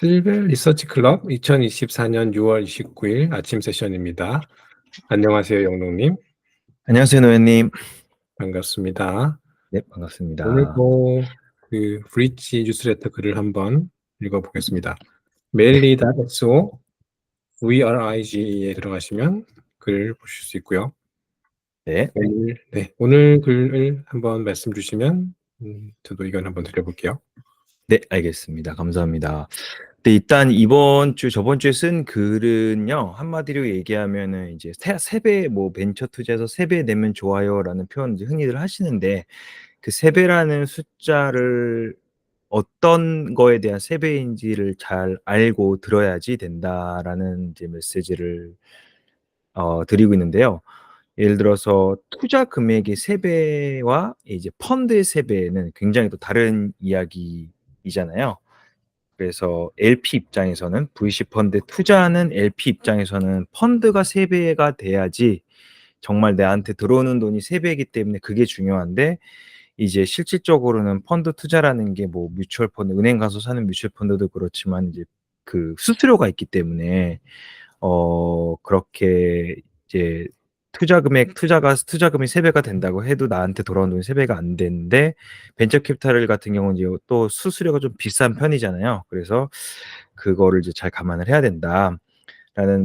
실벨 리서치 클럽 2024년 6월 29일 아침 세션입니다. 안녕하세요, 영롱님. 안녕하세요, 노현님. 반갑습니다. 네, 반갑습니다. 오늘도 그 브릿지 뉴스레터 글을 한번 읽어보겠습니다. 메일리.so VRIG에 들어가시면 글 보실 수 있고요. 네, 오늘, 네, 오늘 글을 한번 말씀 주시면 음, 저도 의견 한번 드려볼게요. 네, 알겠습니다. 감사합니다. 네, 일단 이번 주, 저번 주에 쓴 글은요, 한마디로 얘기하면은 이제 세, 세배, 뭐 벤처 투자에서 세배 내면 좋아요라는 표현 이제 흔히들 하시는데, 그 세 배라는 숫자를 어떤 거에 대한 세 배인지를 잘 알고 들어야지 된다라는 이제 메시지를 어, 드리고 있는데요. 예를 들어서 투자 금액의 세배와 이제 펀드의 세배는 굉장히 또 다른 이야기이잖아요. 그래서 LP 입장에서는 VC 펀드에 투자하는 LP 입장에서는 펀드가 세배가 돼야지 정말 내한테 들어오는 돈이 세배이기 때문에 그게 중요한데 이제 실질적으로는 펀드 투자라는 게 뭐 뮤추얼 펀드, 은행 가서 사는 뮤추얼 펀드도 그렇지만 이제 그 수수료가 있기 때문에 어 그렇게 이제 투자 금액 투자가 투자금이 세배가 된다고 해도 나한테 돌아오는 돈이 세배가 안 되는데 벤처 캐피탈 같은 경우는 이제 또 수수료가 좀 비싼 편이잖아요. 그래서 그거를 이제 잘 감안을 해야 된다라는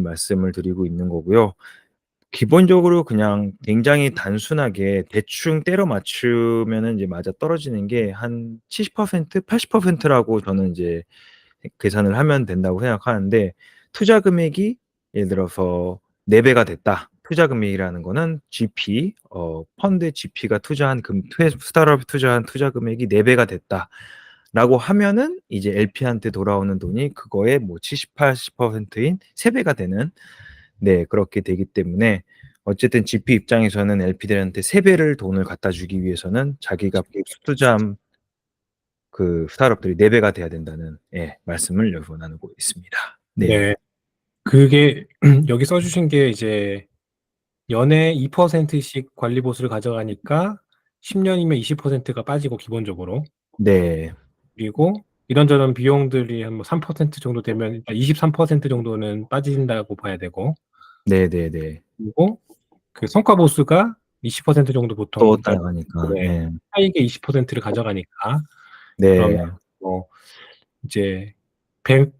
말씀을 드리고 있는 거고요. 기본적으로 그냥 굉장히 단순하게 대충 때려 맞추면은 이제 맞아 떨어지는 게 한 70% 80%라고 저는 이제 계산을 하면 된다고 생각하는데 투자 금액이 예를 들어서 4배가 됐다. 투자 금액이라는 거는 GP, 어, 펀드 GP가 투자한 금, 투- 스타트업에 투자한 투자 금액이 4배가 됐다. 라고 하면은 이제 LP한테 돌아오는 돈이 그거의 뭐 70, 80%인 3배가 되는 네, 그렇게 되기 때문에 어쨌든 GP 입장에서는 LP들한테 3배를 돈을 갖다 주기 위해서는 자기가 투자한 그 스타트업들이 4배가 돼야 된다는 예, 말씀을 여기서 나누고 있습니다. 네. 네. 그게 여기 써주신 게 이제 연에 2%씩 관리 보수를 가져가니까 10년이면 20%가 빠지고 기본적으로 네. 그리고 이런저런 비용들이 한 뭐 3% 정도 되면 23% 정도는 빠진다고 봐야 되고 네, 네, 네. 그리고 그 성과 보수가 20% 정도 보통 또 따라가니까. 네. 네. 차익의 20%를 가져가니까 네. 그러면 뭐 이제 100,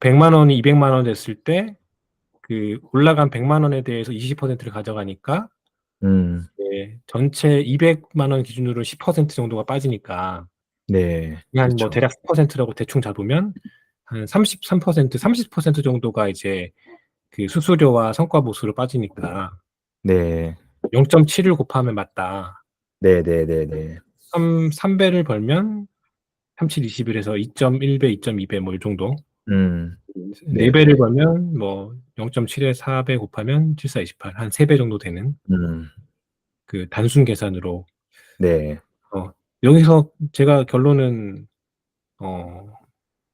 100만 원이 200만 원 됐을 때 그 올라간 100만 원에 대해서 20%를 가져가니까 음. 네, 전체 200만 원 기준으로 10% 정도가 빠지니까 네. 한뭐 그렇죠. 대략 10%라고 대충 잡으면 한 33%, 30% 정도가 이제 그 수수료와 성과 보수로 빠지니까 네. 0.7을 곱하면 맞다. 네, 네, 네, 네. 3, 3배를 벌면 37, 21에서 2.1배, 2.2배 뭐 이 정도. 음. 네. 4배를 벌면 뭐 0.7에 4배 곱하면 74, 28, 한 3배 정도 되는 음. 그 단순 계산으로 네. 어, 여기서 제가 결론은 어,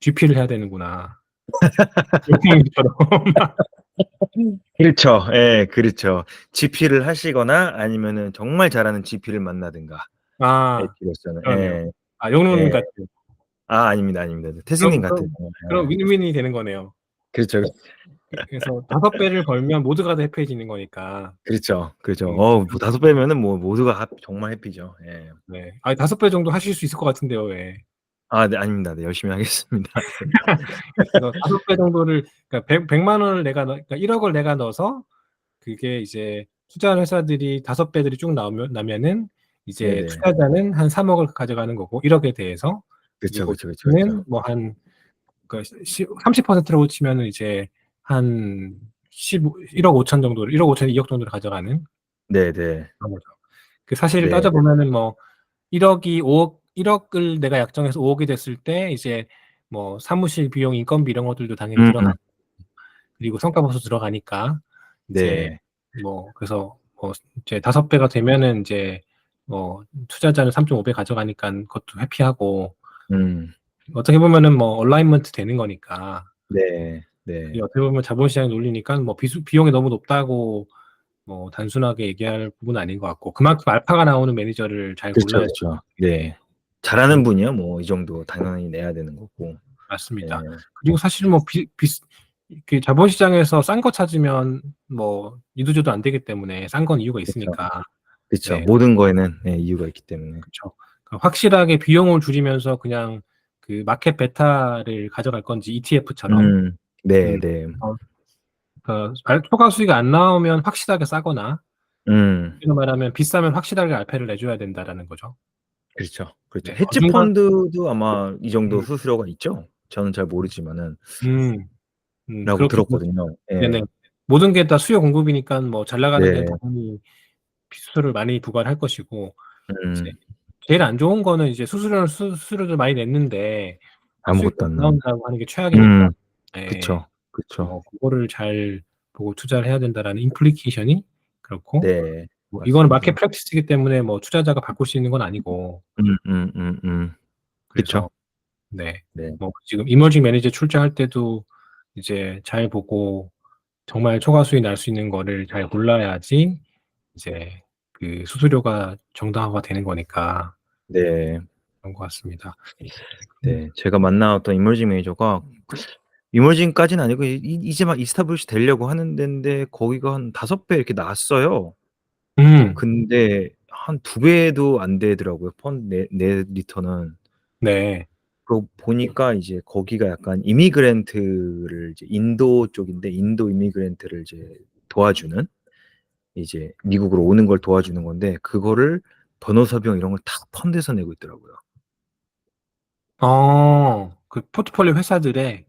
GP를 해야 되는구나. 그렇죠. 예, 그렇죠. GP를 하시거나 아니면은 정말 잘하는 GP를 만나든가. 아. 그럼요. 예. 아 영웅님 네. 같은. 아, 아닙니다, 아닙니다. 태승님 그럼- 같은. 그럼 예. 윈윈이 되는 거네요. 그렇죠. 그래서 다섯 배를 벌면 모두가 다 해피해지는 거니까. 그렇죠. 그렇죠. 음. 어, 뭐 다섯 배면은 뭐 모두가 하- 정말 해피죠. 예. 네. 아, 다섯 배 정도 하실 수 있을 것 같은데요, 왜? 아, 네, 아닙니다. 네, 열심히 하겠습니다. 그래서 다섯 배 정도를 그러니까 100, 100만 원을 내가 넣, 그러니까 1억을 내가 넣어서 그게 이제 투자하는 회사들이 다섯 배들이 쭉 나오면 나면은 이제 네네. 투자자는 한 3억을 가져가는 거고 1억에 대해서 그렇죠. 그렇죠. 그렇죠. 그렇죠. 는 뭐한 그러니까 30%라고 치면은 이제 한 15, 1억 5천 정도를 1억 5천 2억 정도를 가져가는 네, 네. 그런 거죠. 그 사실 네. 따져 보면은 뭐 1억이 5억 1억을 내가 약정해서 5억이 됐을 때 이제 뭐 사무실 비용 인건비 이런 것들도 당연히 음, 들어가 그리고 성과 보수 들어가니까 이제 네. 뭐 그래서 뭐 이제 다섯 배가 되면은 이제 뭐 투자자는 3.5 배 가져가니까 그것도 회피하고 음. 어떻게 보면은 뭐 얼라인먼트 되는 거니까 네. 네. 이 어떻게 보면 자본시장 논리니까 뭐 비수, 비용이 너무 높다고 뭐 단순하게 얘기할 부분은 아닌 것 같고 그만큼 알파가 나오는 매니저를 잘 그렇죠. 골라야 그렇죠. 네. 잘하는 분이요. 뭐 이 정도 당연히 내야 되는 거고. 맞습니다. 네. 그리고 사실 뭐 비, 비, 그 자본시장에서 싼 거 찾으면 뭐 이도저도 안 되기 때문에 싼 건 이유가 있으니까 그쵸. 네. 모든 거에는 네, 이유가 있기 때문에. 그렇죠. 확실하게 비용을 줄이면서 그냥 그 마켓 베타를 가져갈 건지 ETF처럼 음, 네, 음. 네. 그 초과 수익이 안 나오면 확실하게 싸거나 음, 이로 말하면 비싸면 확실하게 알패를 내줘야 된다라는 거죠. 그렇죠. 그렇죠. 네, 헤지 펀드도 아마 이 정도 음. 수수료가 있죠. 저는 잘 모르지만은 음, 음, 라고 그렇게 들었거든요. 예. 네네. 모든 게 다 수요 공급이니까 뭐 잘 나가는 네. 데 당연히 수수료를 많이 부과할 것이고 음, 이제 제일 안 좋은 거는 이제 수수료를 수, 수수료를 많이 냈는데 아무것도 안안 나온. 나온다고 하는 게 최악이니까. 음, 네. 그쵸. 그쵸. 어, 그거를 잘 보고 투자를 해야 된다라는 임플리케이션이 그렇고 네. 뭐 이거는 맞습니다. 마켓 프랙티스이기 때문에 뭐 투자자가 바꿀 수 있는 건 아니고 음, 음, 음, 음. 그래서 그쵸. 네. 네. 뭐 지금 이머징 매니저 출자할 때도 이제 잘 보고 정말 초과 수익 날 수 있는 거를 잘 골라야지 이제 그 수수료가 정당화가 되는 거니까 네. 그런 것 같습니다. 네. 제가 만나왔던 이머징 매니저가 이머징까지는 아니고 이, 이- 이제 막 이스타블리시 되려고 하는 데인데 거기가 한 다섯 배 이렇게 나왔어요. 음, 근데 한두 배도 안 되더라고요. 내, 내 리턴은. 네. 그 보니까 이제 거기가 약간 이미그랜트를 이제 인도 쪽인데 인도 이미그랜트를 이제 도와주는 이제 미국으로 오는 걸 도와주는 건데 그거를 변호사 비용 이런 걸 다 펀드에서 내고 있더라고요. 어, 그 포트폴리오 회사들의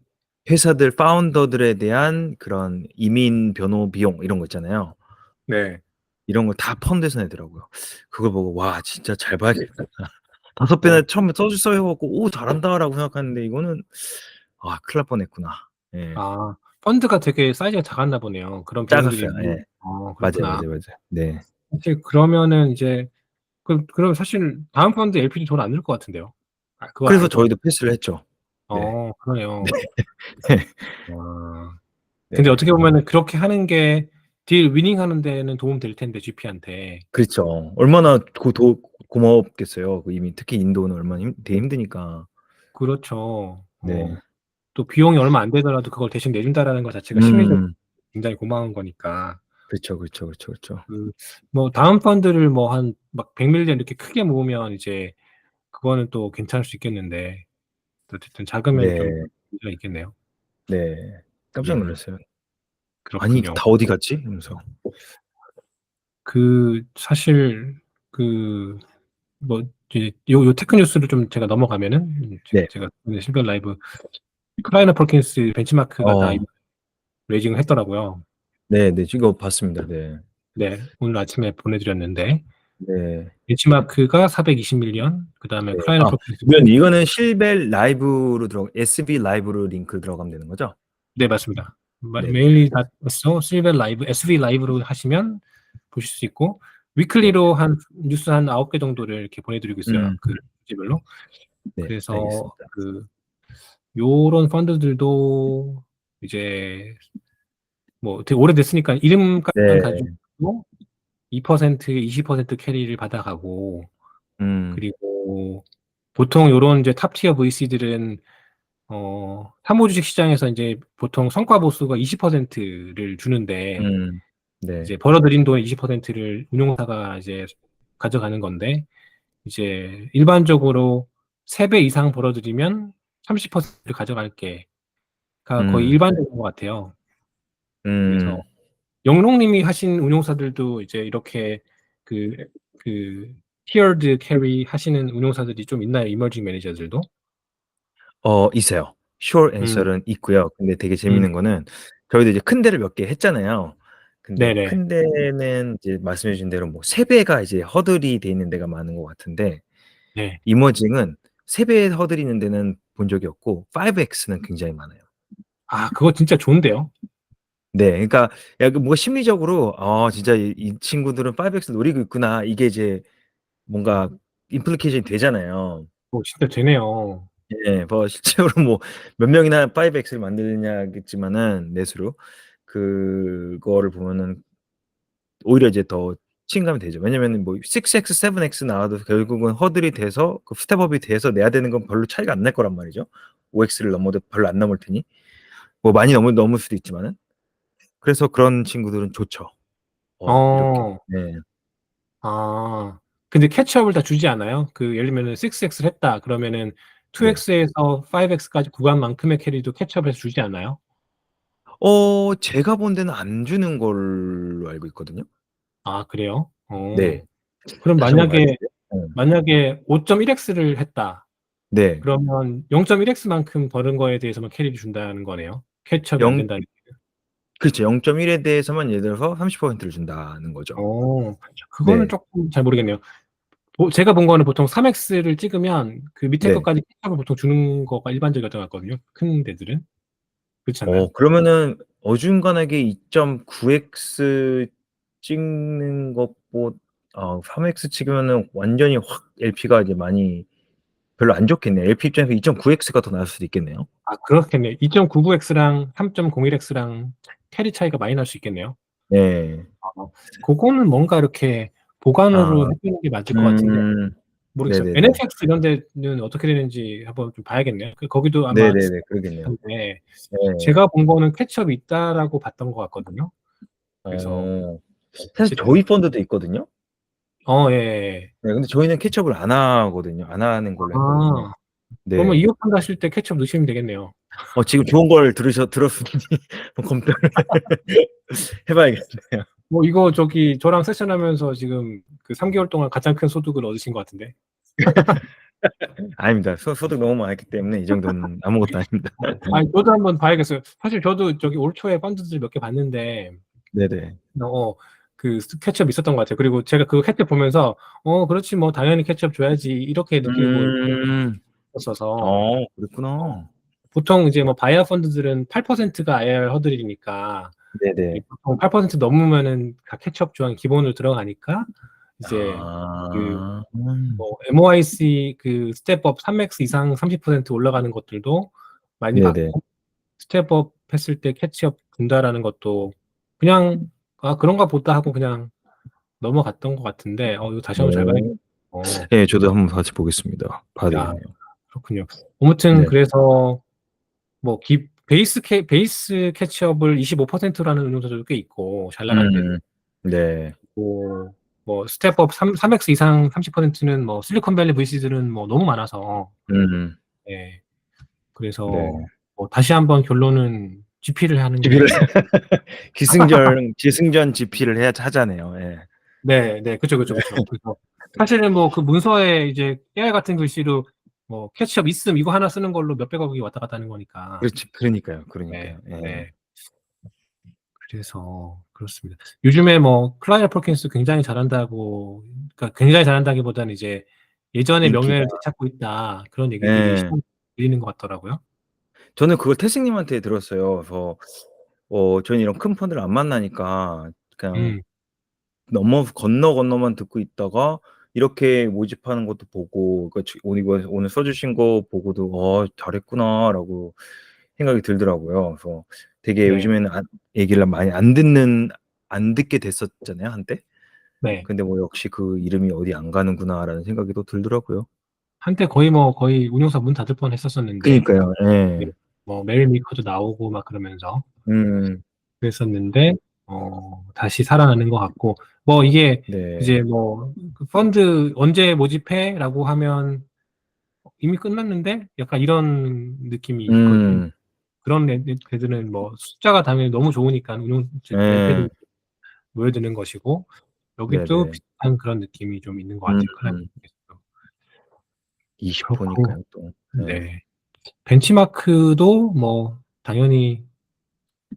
회사들 파운더들에 대한 그런 이민 변호 비용 이런 거 있잖아요. 네. 이런 걸 다 펀드에서 내더라고요. 그걸 보고 와 진짜 잘 봐야겠다. 다섯 배나 처음에 써주 써갖고 오 잘한다라고 생각하는데 이거는 아 큰일 날 뻔했구나. 예. 아, 펀드가 되게 사이즈가 작았나 보네요. 그런 비용들이 작았어요. 예. 어, 맞아요, 그렇구나. 맞아요, 맞아요. 네. 사실 그러면은 이제 그 그럼 사실 다음 펀드 LP도 돈안늘것 같은데요. 아, 그거 그래서 알고- 저희도 패스를 했죠. 어, 그러네요. 네. 와. 네. 근데 어떻게 보면은 그렇게 하는 게 딜 위닝 하는 데는 도움 될 텐데 GP한테. 그렇죠. 얼마나 고, 도, 고마웠겠어요. 그 이미 특히 인도는 얼마나 힘, 되게 힘드니까. 그렇죠. 네. 어, 또 비용이 얼마 안 되더라도 그걸 대신 내준다라는 것 자체가 심리적으로 음, 굉장히 고마운 거니까. 그렇죠, 그렇죠, 그렇죠, 그렇죠. 그, 뭐, 다음 펀드를 뭐 한 막 100밀리언 이렇게 크게 모으면 이제 그거는 또 괜찮을 수 있겠는데. 어쨌든 작으면 네. 좀 문제가 있겠네요. 네. 깜짝 음, 놀랐어요. 그렇군요. 아니 다 어디 갔지? 이러면서. 그 사실 그 뭐 이제 요, 요 테크 뉴스를 좀 제가 넘어가면은 제- 네. 제가 오늘 실버 라이브 클라이너 펄킨스 벤치마크가 어. 다 레이징을 했더라고요. 네, 네, 이거 봤습니다. 네, 네, 오늘 아침에 보내 드렸는데 네. 벤치마크가 420밀리언, 그 다음에 네. 클라이너 아, 펄킨스 그러면 이거는 실벨 라이브로 들어, SB 라이브로 링크 들어가면 되는 거죠? 네 맞습니다. 마- 네. 메일리 닷서 실버 라이브 SV 라이브로 하시면 보실 수 있고 위클리로 한 뉴스 한 9개 정도를 이렇게 보내드리고 있어요. 음. 그 주제별로. 네, 그래서 알겠습니다. 그 요런 펀드들도 이제 뭐 되게 오래됐으니까 이름만 네. 가지고 2% 20% 캐리를 받아가고 음, 그리고 보통 요런 이제 탑티어 VC들은 어 사모주식 시장에서 이제 보통 성과 보수가 20%를 주는데 음, 네, 이제 벌어들인 돈 20%를 운용사가 이제 가져가는 건데 이제 일반적으로 3배 이상 벌어들이면 30%를 가져갈게가 거의 음. 일반적인 것 같아요. 음, 그래서 영롱님이 하신 운용사들도 이제 이렇게 그, 그, tiered carry 하시는 운용사들이 좀 있나요? 이머징 매니저들도? 어, 있어요. short 음. answer는 있고요. 근데 되게 재밌는 거는 저희도 이제 큰 데를 몇 개 했잖아요. 근데 네네. 큰 데는 이제 말씀해 주신 대로 뭐 세 배가 이제 허들이 돼 있는 데가 많은 것 같은데 네. 이머징은 세배 허들이 있는 데는 본 적이 없고 5x는 굉장히 많아요. 아, 그거 진짜 좋은데요? 네, 그러니까 약간 뭔가 심리적으로 아 진짜 이, 이 친구들은 5x 노리고 있구나 이게 이제 뭔가 임플리케이션이 되잖아요. 오, 진짜 되네요. 예, 뭐 실제로 뭐 몇 명이나 5x를 만드냐겠지만은 매수로 그거를 보면은 오히려 이제 더 친감이 되죠. 왜냐면은 뭐 6x, 7x 나와도 결국은 허들이 돼서 그 스텝 업이 돼서 내야 되는 건 별로 차이가 안 날 거란 말이죠. 5x를 넘어도 별로 안 넘을 테니 뭐 많이 넘을 넘을 수도 있지만은 그래서 그런 친구들은 좋죠. 어, 어. 이렇게. 네. 아. 근데 캐치업을 다 주지 않아요? 그 예를 들면은 6X를 했다 그러면은 2X에서 5X까지 구간만큼의 캐리도 캐치업해서 주지 않아요? 어 제가 본 데는 안 주는 걸로 알고 있거든요. 아 그래요? 어. 네. 그럼 다시 한번 만약에 말해주세요. 어. 만약에 5.1X를 했다. 네. 그러면 0.1X만큼 벌은 거에 대해서만 캐리를 준다는 거네요. 캐치업이 안 영- 된다는. 그렇죠. 0.1에 대해서만 예를 들어서 30%를 준다는 거죠. 어. 그거는 네. 쪼끔 잘 모르겠네요. 보 제가 본 거는 보통 3X를 찍으면 그 밑에 네. 것까지 캐치업을 보통 주는 거가 일반적이었던 것 같거든요, 큰 데들은. 그렇지 않아요? 어 그러면은 어중간하게 2.9x 찍는 것보 아 3x 찍으면은 완전히 확 LP가 이제 많이 별로 안 좋겠네요. LP 입장에서 2.9x가 더 나을 수도 있겠네요. 아 그렇겠네요. 2.99X랑 3.01X랑 캐리 차이가 많이 날 수 있겠네요. 네. 아 고거는 뭔가 이렇게 보관으로 아. 해 주는 게 맞을 것 같은데 음. 모르겠어요. 네네네. NFX 이런 데는 어떻게 되는지 한번 좀 봐야겠네요. 그 거기도 아마 네네네. 그러겠네요. 텐데 네. 제가 본 거는 캐치업이 있다라고 봤던 것 같거든요. 그래서 어. 사실 저희 펀드도 있거든요. 어 예예예. 네 근데 저희는 캐치업을 안 하거든요. 안 하는 걸로 했거든요. 아. 네. 그러면 2억 펀드 하실 때 캐치업 넣으시면 되겠네요. 어 지금 좋은 걸 들으셔 들었으니 검토를 해 봐야겠네요. 뭐 이거 저기 저랑 세션하면서 지금 그 3개월 동안 가장 큰 소득을 얻으신 것 같은데. 아닙니다. 소 소득 너무 많았기 때문에 이 정도는 아무것도 아닙니다. 아니 저도 한번 봐야겠어요. 사실 저도 저기 올 초에 펀드들 몇 개 봤는데 네네. 어 그 캐치업 있었던 것 같아요. 그리고 제가 그 캐치업 보면서 '어 그렇지 뭐 당연히 캐치업 줘야지.' 이렇게 느끼고 음. 있었어서 어 그랬구나. 보통 이제 뭐 바이어 펀드들은 8%가 IR 허들이니까 네네. 보통 8% 넘으면은 다 캐치업 조항이 기본으로 들어가니까 이제 아. 뭐 MOIC 그 스텝업 3X 이상 30% 올라가는 것들도 많이 네네. 받고 스텝업 했을 때 캐치업 준다라는 것도 그냥 '아 그런가 보다.' 하고 그냥 넘어갔던 것 같은데 어 이거 다시 한번 잘 어. 봐야겠네요. 어. 예 저도 한번 다시 보겠습니다. 봐야 야. 되겠네요. 그렇군요. 아무튼 네. 그래서 뭐 기 베이스 캐 베이스 캐치업을 25%라는 운용사들도 꽤 있고 잘 나가는 데도 음. 네. 있고 뭐 스텝업 3 3X 이상 30%는 뭐 실리콘밸리 VC들은 뭐 너무 많아서 음. 예. 그래서 네. 뭐 다시 한번 결론은 GP를 하는 게 GP를 기승전 기승전 GP를 해야 하자네요. 예. 네. 네. 그쵸, 그쵸, 그쵸. 그래서 사실은 뭐 그 문서에 이제 깨알 같은 글씨로 뭐 캐치업 있음 이거 하나 쓰는 걸로 몇백억이 왔다 갔다 하는 거니까. 그렇지. 그러니까요, 네. 그러니까요. 예. 네. 그래서 그렇습니다. 요즘에 뭐 클라이어 퍼킨스 굉장히 잘한다고 그러니까 굉장히 잘한다기보다는 이제 예전의 인기가. 명예를 되찾고 있다. 그런 얘기들이 예. 시장에 들리는 것 같더라고요. 저는 그걸 태승님한테 들었어요. 그래서 어 저는 이런 큰 펀드를 안 만나니까 그냥 음. 넘어 건너 건너만 듣고 있다가 이렇게 모집하는 것도 보고 그지 오늘 오늘 써 주신 거 보고도 '어 잘했구나.'라고 생각이 들더라고요. 그래서 되게 네. 요즘에는 안 얘기를 많이 안 듣는 안 듣게 됐었잖아요, 한때. 네. 근데 뭐 '역시 그 이름이 어디 안 가는구나.'라는 생각이 또 들더라고요. 한때 거의 뭐 거의 운용사 문 닫을 뻔 했었었는데 그니까요. 예. 네. 뭐 메릴 미커도 나오고 막 그러면서 음. 그랬었는데 어 다시 살아나는 것 같고 뭐 이게 네. 이제 뭐그 "펀드 언제 모집해?"라고 하면 어 "이미 끝났는데?" 약간 이런 느낌이 있거든요. 음. 그런 애 애들은 뭐 숫자가 당연히 너무 좋으니까 운용. LP들이 모여드는 것이고 여기도 네네. 비슷한 그런 느낌이 좀 있는 것 같아요, 클라이언트 음음. 쪽에서도. 20% 그렇고 니까요 또. 예. 네. 벤치마크도 뭐 당연히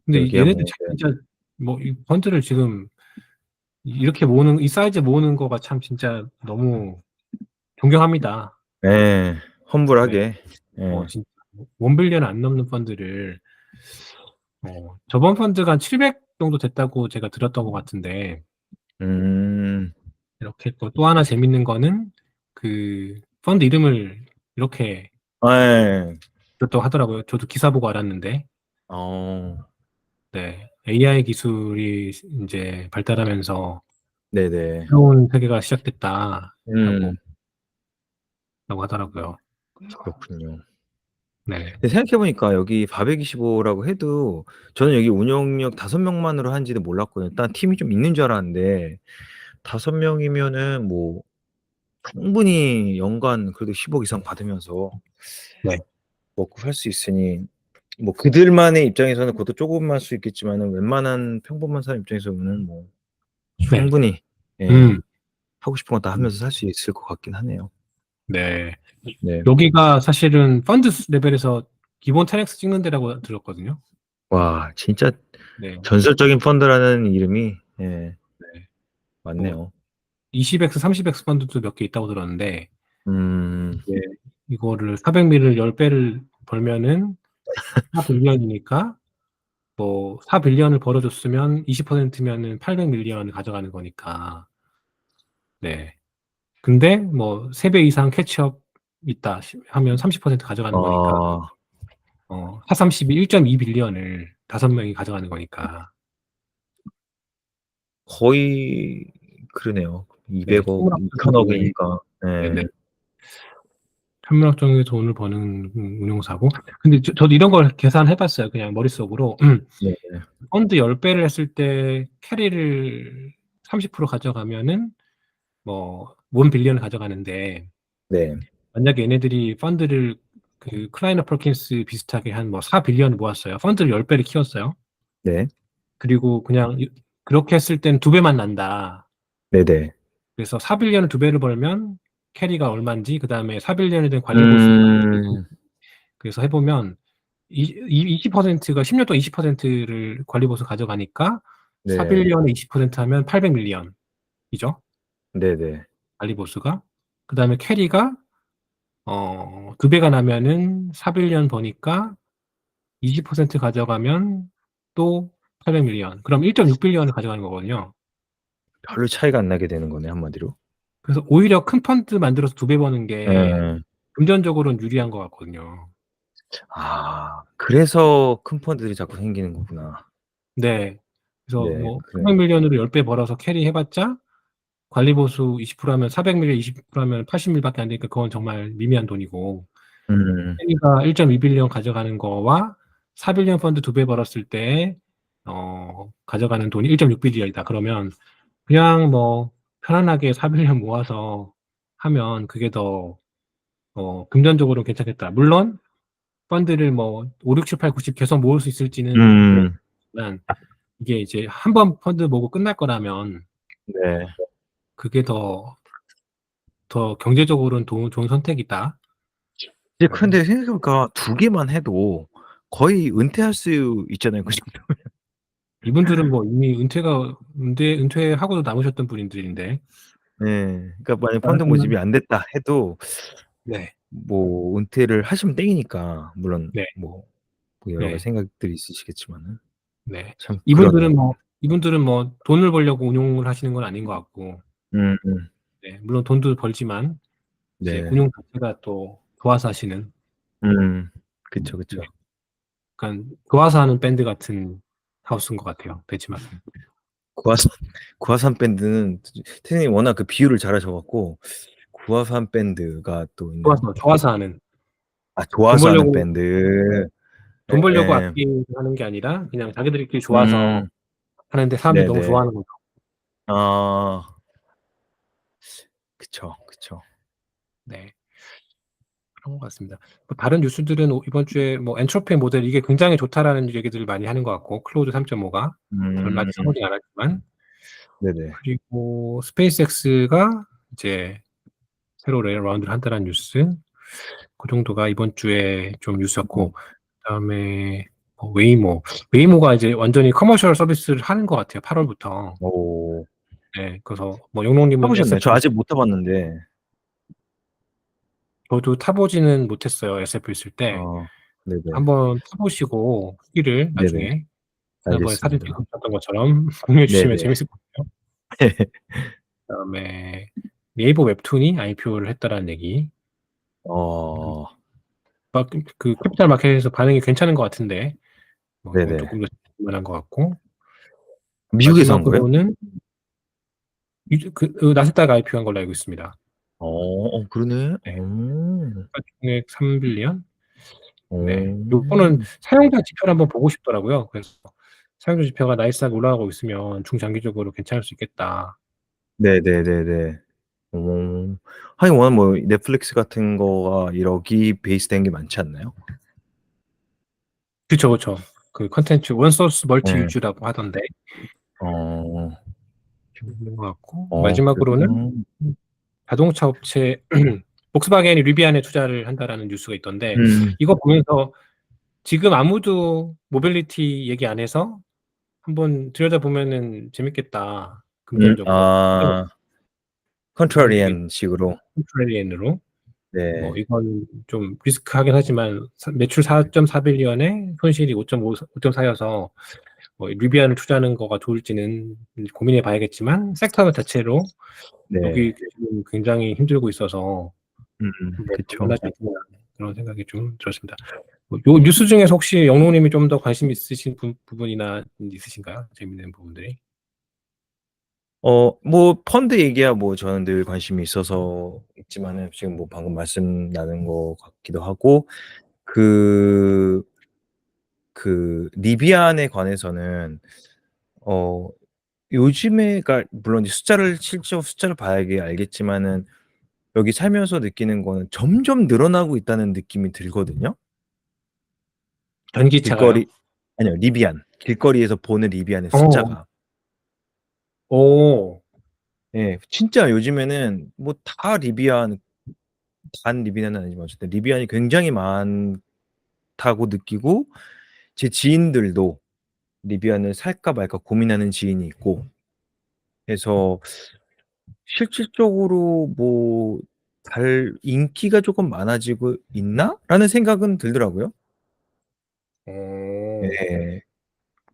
근데. 얘네들 뭐참 네. 진짜 뭐 이 펀드를 지금 이 이렇게 모으는 이 사이즈에 모으는 거가 참 진짜 너무 존경합니다. 예. 네. 험블하게. 어 예. 진짜 뭐 $1 빌리언 안 넘는 펀드를 어 저번 펀드가 한 700 정도 됐다고 제가 들었던 것 같은데 음. 이렇게 또 또 하나 재밌는 거는 그 펀드 이름을 이렇게 예. 그렇다고 하더라고요. 저도 기사 보고 알았는데. 어. 네. AI 기술이 인제 발달하면서 네네. 새로운 세계가 시작됐다. 라고 음. 라고 하더라고요. 그렇군요. 네. 근데 생각해 보니까 여기 425 라고 해도 저는 여기 운영력 5 명만으로 하는지도 몰랐거든요. 일단 팀이 좀 있는 줄 알았는데 5 명이면은 뭐 충분히 연간 그래도 10 억 이상 받으면서 네. 먹고 살 수 있으니 뭐 그들만의 입장에서는 그것도 조금할 수 있겠지만은 웬만한 평범한 사람 입장에서는 뭐 충분히 예, 네. 음. 하고 싶은 거 다 하면서 살 수 있을 것 같긴 하네요. 네. 네. 여기가 사실은 펀드 레벨에서 기본 10x 찍는 데라고 들었거든요. 와, 진짜 네. 전설적인 펀드라는 이름이 예. 맞네요. 20x, 30x 펀드도 몇 개 있다고 들었는데 음. 이거를 400밀을 10배를 벌면은 4빌리언이니까 뭐 4빌리언을 벌어줬으면 20%면은 800밀리언을 가져가는 거니까 네. 근데 뭐 3배 이상 캐치업 있다 시- 하면 30% 가져가는 거니까 아, 어, 432 1.2빌리언을 다섯 명이 가져가는 거니까 거의 그러네요. 200억, 천문학 2천억이니까. 네. 네네. 정도의 돈을 버는 음, 운용사고 근데 저, 도 이런 걸 계산해 봤어요 그냥 머릿속으로 네. 펀드 10배를 했을 때 캐리를 30% 가져가면은 뭐, 1 빌리언을 가져가는데, 네. 만약에 얘네들이 펀드를 그 클라이너 퍼킨스 비슷하게 한 뭐 4빌리언을 모았어요. 펀드를 10배를 키웠어요. 네. 그리고 그냥 유- 그렇게 했을 땐두 배만 난다. 네네. 그래서 4빌리언을 두 배를 벌면 캐리가 얼마인지, 그 다음에 4빌리언에 대한 관리 보수가 음, 그래서 해보면 이, 20%가 10년 동안 20%를 관리 보수 가져가니까 네. 4빌리언에 20% 하면 800밀리언이죠. 네네. 관리 보수가. 그 다음에 캐리가, 어, 두 배가 나면은 4빌리언 버니까 20% 가져가면 또 800밀리언. 그럼 1.6빌리언을 가져가는 거거든요. 별로 차이가 안 나게 되는 거네, 한마디로. 그래서 오히려 큰 펀드 만들어서 두배 버는 게 네. 금전적으로는 유리한 것 같거든요. 아, 그래서 큰 펀드들이 자꾸 생기는 거구나. 네. 그래서 네, 뭐 그래. 300 밀리언으로 10 배 벌어서 캐리 해 봤자 관리 보수 20% 하면 400 밀리언 20% 하면 80 밀 밖에 안 되니까 그건 정말 미미한 돈이고 음, 캐리가 1.2 빌리언 가져가는 거와 4 빌리언 펀드 두배 벌었을 때 어, 가져가는 돈이 1.6 빌리언이다. 그러면 그냥 뭐 편안하게 4빌리언 모아서 하면 그게 더 어, 금전적으로 괜찮겠다. 물론 펀드를 뭐 5, 6, 7, 8, 90 계속 모을 수 있을지는 음, 모르겠지만 이게 이제 한번 펀드 모고 끝날 거라면 네. 그게 더, 더 경제적으로는 도- 좋은 선택이다. 이제 근데 생각해 보니까 두 개만 해도 거의 은퇴할 수 있잖아요, 그 정도. 이분들은 뭐 이미 은퇴가, 은퇴, 은퇴하고도 남으셨던 분들인데, 네. 그러니까 만약 펀드 모집이 안 됐다 해도 네. 뭐 은퇴를 하시면 땡이니까 물론 네. 뭐, 뭐 여러 네. 가지 생각들이 있으시겠지만은 네. 참 이분들은 그러네요. 뭐, 이분들은 뭐 돈을 벌려고 운용을 하시는 건 아닌 것 같고, 음, 음. 네. 물론 돈도 벌지만, 이제 네. 운용 자체가 또 좋아서 하시는, 음. 그쵸, 그쵸. 네. 약간 좋아서 하는 밴드 같은 하우스인 것 같아요. 배치만. 구하산 구하산 밴드는 태생님 워낙 그 비유를 잘하셔 갖고 구하산 밴드가 또 있는 좋아서, 좋아서 하는. 아 좋아서 돈 하는 벌려고- 밴드 돈 벌려고 네. 악기 하는 게 아니라, 그냥 자기들끼리 좋아서 음, 하는데 사람들이 네네. 너무 좋아하는 거죠. 아 그쵸 그쵸 네. 그런 것 같습니다. 뭐 다른 뉴스들은 오- 이번 주에 뭐 엔트로피 모델 이게 굉장히 좋다라는 얘기들을 많이 하는 것 같고 클로우드 3.5가 얼마 음, 써보지 않았지만 네네 그리고 스페이스X가 이제 새로 레 라운드를 한다는 뉴스 그 정도가 이번 주에 좀 뉴스였고 그다음에 뭐 웨이모 웨이모가 이제 완전히 커머셜 서비스를 하는 것 같아요. 8월부터. 오 네, 그래서 뭐 용롱님은 타보셨나요? 저 아직 못 타봤는데 저도 타보지는 못했어요. SF 있을 때. 어, 네네 한번 타보시고 후기를 나중에 지난번에 사진 알겠습니다 찍었던 것처럼 공유해 주시면 네네. 재밌을 것 같아요. 그다음에 네이버 웹툰이 IPO를 했다라는 얘기. 어막 그 캐피탈 마켓에서 반응이 괜찮은 것 같은데 뭐 이건 네네. 조금 더 만한 것 같고. 미국에서 한 거예요? 마지막으로는 유- 그, 그 나스닥 IPO한 걸로 알고 있습니다. 어, 어 그러네 네. 음. 총액 3 빌리언. 네. 오. 요거는 사용자 지표를 한번 보고 싶더라고요. 그래서 사용자 지표가 나이스하게 올라가고 있으면 중장기적으로 괜찮을 수 있겠다. 네네네네. 오. 하긴 워낙 뭐 넷플릭스 같은 거가 여기 베이스된 게 많지 않나요? 그쵸, 그쵸. 그 컨텐츠 원소스 멀티 네. 위주라고 하던데. 어. 있는 것 같고 어, 마지막으로는 그렇구나. 자동차 업체 복스바겐이 리비안에 투자를 한다라는 뉴스가 있던데 음. 이거 보면서 지금 아무도 모빌리티 얘기 안 해서 한번 들여다보면은 재밌겠다. 음, 금전적으로. 아. 컨트라리안 식으로. 컨트라리안으로. 네. 뭐 이건 좀 리스크하긴 하지만 사- 매출 4.4빌리언에 손실이 5.5, 5.4여서 뭐 리비안을 투자하는 거가 좋을지는 고민해 봐야겠지만 섹터 자체로 네. 여기 지금 굉장히 힘들고 있어서 음, 뭐 그쵸. 변하지 않구나 그런 생각이 좀 들었습니다. 뭐 요 뉴스 중에서 혹시 영롱 님이 좀 더 관심 있으신 부, 부분이나 있으신가요? 재밌는 부분들이? 어, 뭐 펀드 얘기야 뭐 저는 늘 관심이 있어서 있지만은 지금 뭐 방금 말씀 나눈 것 같기도 하고 그, 그 리비안에 관해서는 어, 요즘에 그러니까 물론 이제 숫자를 실제 숫자를 봐야 알겠지만은 여기 살면서 느끼는 거는 점점 늘어나고 있다는 느낌이 들거든요. 전기차가요? 길거리 아니요 리비안 길거리에서 보는 리비안의 어. 숫자가 오, 예 진짜 요즘에는 뭐 다 리비안 단 리비안은 아니지만 어쨌든 리비안이 굉장히 많다고 느끼고 제 지인들도 리비안을 살까 말까 고민하는 지인이 있고 해서 실질적으로 뭐 잘 인기가 조금 많아지고 있나라는 생각은 들더라고요. 오. 네.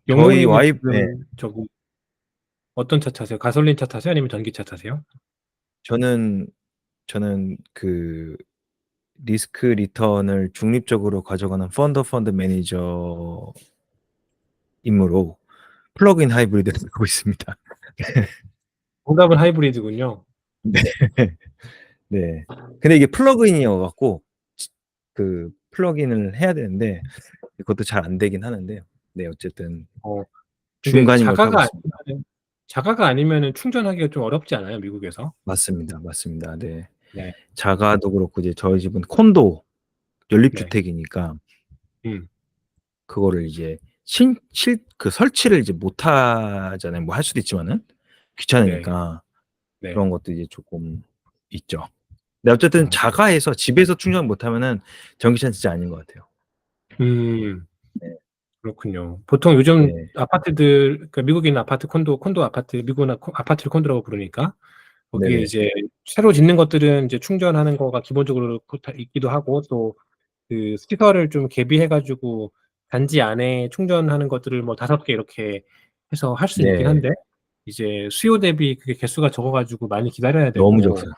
저희 영롱님은 와이프 네. 지금 저기 어떤 차 타세요? 가솔린 차 타세요? 아니면 전기차 타세요? 저는 저는 그 리스크 리턴을 중립적으로 가져가는 펀더 펀드 매니저 임무로 플러그인 하이브리드를 쓰고 있습니다. 정답은 하이브리드군요. 네. 네. 근데 이게 플러그인이어 갖고 그 플러그인을 해야 되는데 그것도 잘 안 되긴 하는데요. 네, 어쨌든 어, 중간이 자가가. 아니면은 자가가 아니면은 충전하기가 좀 어렵지 않아요, 미국에서? 맞습니다. 맞습니다. 네. 네. 자가도 그렇고 이제 저희 집은 콘도 연립주택이니까 음. 그거를 이제 신, 실, 그 설치를 이제 못 하잖아요. 뭐 할 수도 있지만은 귀찮으니까 네. 그런 것도 이제 조금 있죠. 근데 어쨌든 아. 자가에서 집에서 충전 못 하면은 전기차는 진짜 아닌 것 같아요. 음. 네. 그렇군요. 보통 요즘 네. 아파트들 그러니까 미국에 있는 아파트 콘도 콘도 아파트 미국은 코- 아파트를 콘도라고 부르니까 거기에 네네. 이제 새로 짓는 것들은 이제 충전하는 거가 기본적으로 다 있기도 하고 또 그 시설을 좀 개비해 가지고 단지 안에 충전하는 것들을 뭐 다섯 개 이렇게 해서 할 수는 있긴 네. 한데 이제 수요 대비 그게 개수가 적어 가지고 많이 기다려야 되고 너무 적어요.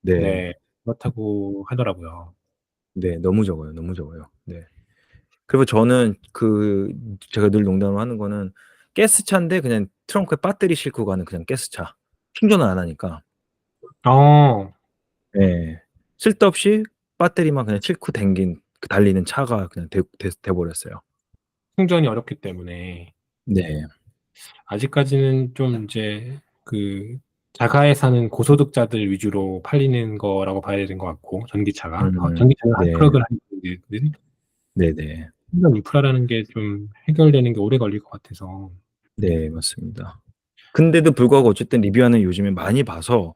네. 네. 그렇다고 하더라고요. 네. 너무 적어요. 너무 적어요. 네. 그리고 저는 그 제가 늘 농담을 하는 거는 가스차인데 그냥 트렁크에 배터리 싣고 가는 그냥 가스차. 충전을 안 하니까. 어. 네. 쓸데없이 배터리만 그냥 싣고 댕긴 그 달리는 차가 그냥 돼, 돼, 돼 버렸어요. 충전이 어렵기 때문에 네. 아직까지는 좀 이제 그 자가에 사는 고소득자들 위주로 팔리는 거라고 봐야 되는 것 같고 전기차가 음, 어, 전기차는 네. 플러그를 하는 네네. 충전 인프라라는 게 좀 해결되는 게 오래 걸릴 것 같아서 네, 맞습니다. 근데도 불구하고 어쨌든 리뷰하는 요즘에 많이 봐서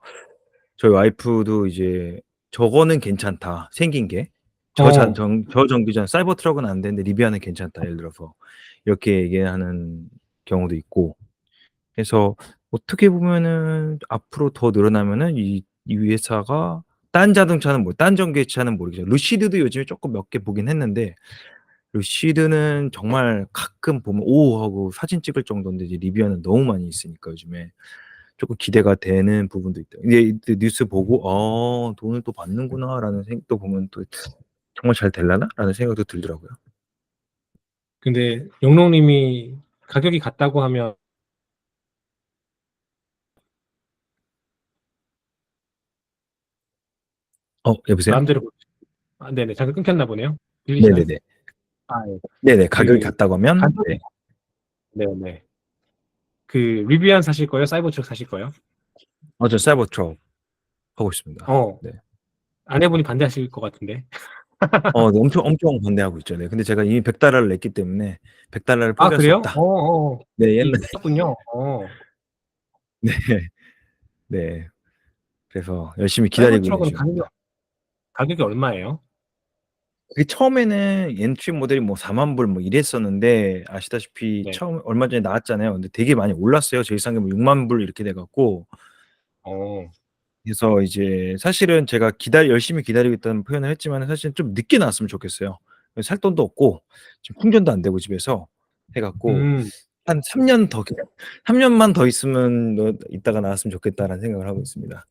저희 와이프도 이제 저거는 괜찮다. 생긴 게. 저, 자, 어. 정, 저 전기전 사이버 트럭은 안 되는데 리비아는 괜찮다. 예를 들어서 이렇게 얘기하는 경우도 있고. 그래서 어떻게 보면은 앞으로 더 늘어나면은 이, 이 회사가 딴 자동차는 뭐, 딴 전기차는 모르겠어요. 루시드도 요즘에 조금 몇 개 보긴 했는데 루시드는 정말 가끔 보면 오 하고 사진 찍을 정도인데 이제 리비아는 너무 많이 있으니까 요즘에 조금 기대가 되는 부분도 있다. 이제 이 뉴스 보고 어 돈을 또 받는구나라는 생각도 보면 또 정말 잘 될라나 라는 생각도 들더라고요. 근데 영롱님이 가격이 같다고 하면 어 여보세요? 마음대로 아, 네네 잠깐 끊겼나 보네요. 들리시나요? 네네네. 네네 가격이 그 같다고 하면 가격- 네. 네네. 그 리비안 사실 거예요? 사이버트럭 사실 거예요? 어, 저 사이버 트럭 하고 있습니다. 어. 네. 아내분이 반대하실 것 같은데. 어, 네, 엄청 엄청 반대하고 있죠. 네. 근데 제가 이미 100 달러를 냈기 때문에 100 달러를 아 포기할 수 그래요? 없다. 어, 어. 네, 옛날 있군요. 어. 네. 네. 그래서 열심히 기다리고 있는 사이버트럭은 중입니다. 가격이, 가격이 얼마예요? 그게 처음에는 엔트리 모델이 뭐 4만 불뭐 이랬었는데 아시다시피 네. 처음 얼마 전에 나왔잖아요. 근데 되게 많이 올랐어요. 제일 싼 게 뭐 6만 불 이렇게 돼 갖고 어. 그래서 이제 사실은 제가 기다리 열심히 기다리고 있다는 표현을 했지만 사실은 좀 늦게 나왔으면 좋겠어요. 살 돈도 없고 지금 충전도 안 되고 집에서 해 갖고 음. 한 3 년 더 3년만 더 있으면 너 있다가 나왔으면 좋겠다라는 생각을 하고 있습니다.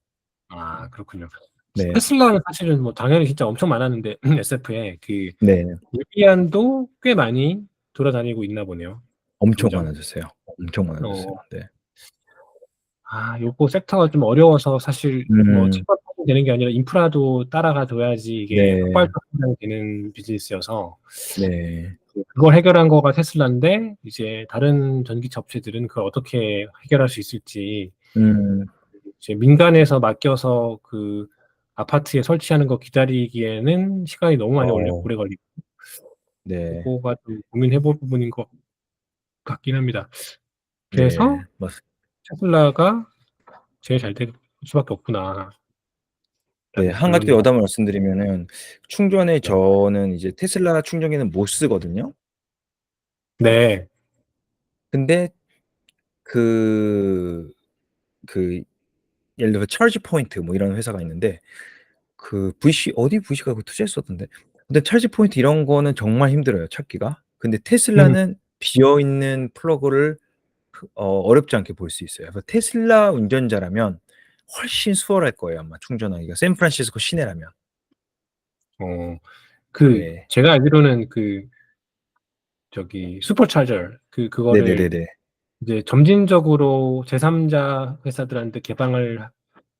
아 그렇군요. 네. 테슬라는 사실은 뭐 당연히 진짜 엄청 많았는데 SF에 그 네. 리비안도 꽤 많이 돌아다니고 있나 보네요. 엄청 점점. 많아졌어요. 엄청 많아졌어요. 어. 네. 아, 요거 섹터가 좀 어려워서 사실 뭐 음. 채권 되는 게 아니라 인프라도 따라가 둬야지 이게 네. 폭발적 성장이 되는 비즈니스여서 네. 그걸 해결한 거가 테슬라인데 이제 다른 전기차 업체들은 그걸 어떻게 해결할 수 있을지 음. 이제 민간에서 맡겨서 그 아파트에 설치하는 거 기다리기에는 시간이 너무 많이 어. 오래, 오래 걸리고 네. 그거가 좀 고민해볼 부분인 것 같긴 합니다. 그래서 네. 맞 테슬라가 제일 잘될 수밖에 없구나. 네, 한 가지 결론을 여담을 말씀드리면은 충전에 저는 이제 테슬라 충전기는 못 쓰거든요. 네. 근데 그, 그 예를 들어 포인트 뭐 이런 회사가 있는데 그 VC 어디 VC가 그 투자했었던데. 근데 포인트 이런 거는 정말 힘들어요, 찾기가. 근데 테슬라는 비어 있는 플러그를 어, 어렵지 않게 볼 수 있어요. 그래서 테슬라 운전자라면 훨씬 수월할 거예요, 아마 충전하기가. 샌프란시스코 시내라면. 어, 그 네. 제가 알기로는 그 저기 슈퍼차저 그 그거를 네네네네. 이제 점진적으로 제3자 회사들한테 개방을 하-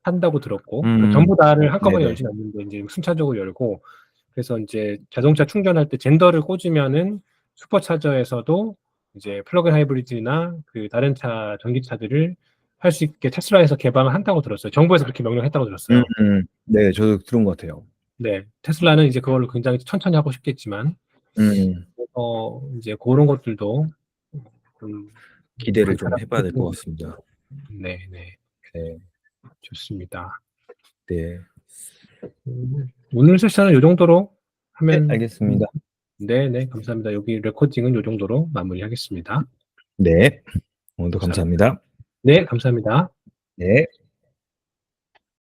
한다고 들었고 그러니까 음. 전부 다를 한꺼번에 네네. 열진 않는데 이제 순차적으로 열고 그래서 이제 자동차 충전할 때 젠더를 꽂으면은 슈퍼차저에서도 이제 플러그인 하이브리드나 그 다른 차 전기차들을 할 수 있게 테슬라에서 개방을 한다고 들었어요. 정부에서 그렇게 명령했다고 들었어요. 음, 음. 네, 저도 들은 것 같아요. 네, 테슬라는 이제 그걸로 굉장히 천천히 하고 싶겠지만 음, 어 이제 그런 것들도 좀 기대를 좀 해봐야 될 것 같습니다. 네, 네, 네, 좋습니다. 네, 음, 오늘 세션은 이 정도로 네, 하면 알겠습니다. 네, 네, 감사합니다. 여기 레코딩은 이 정도로 마무리하겠습니다. 네, 오늘도 감사합니다. 네, 감사합니다. 네.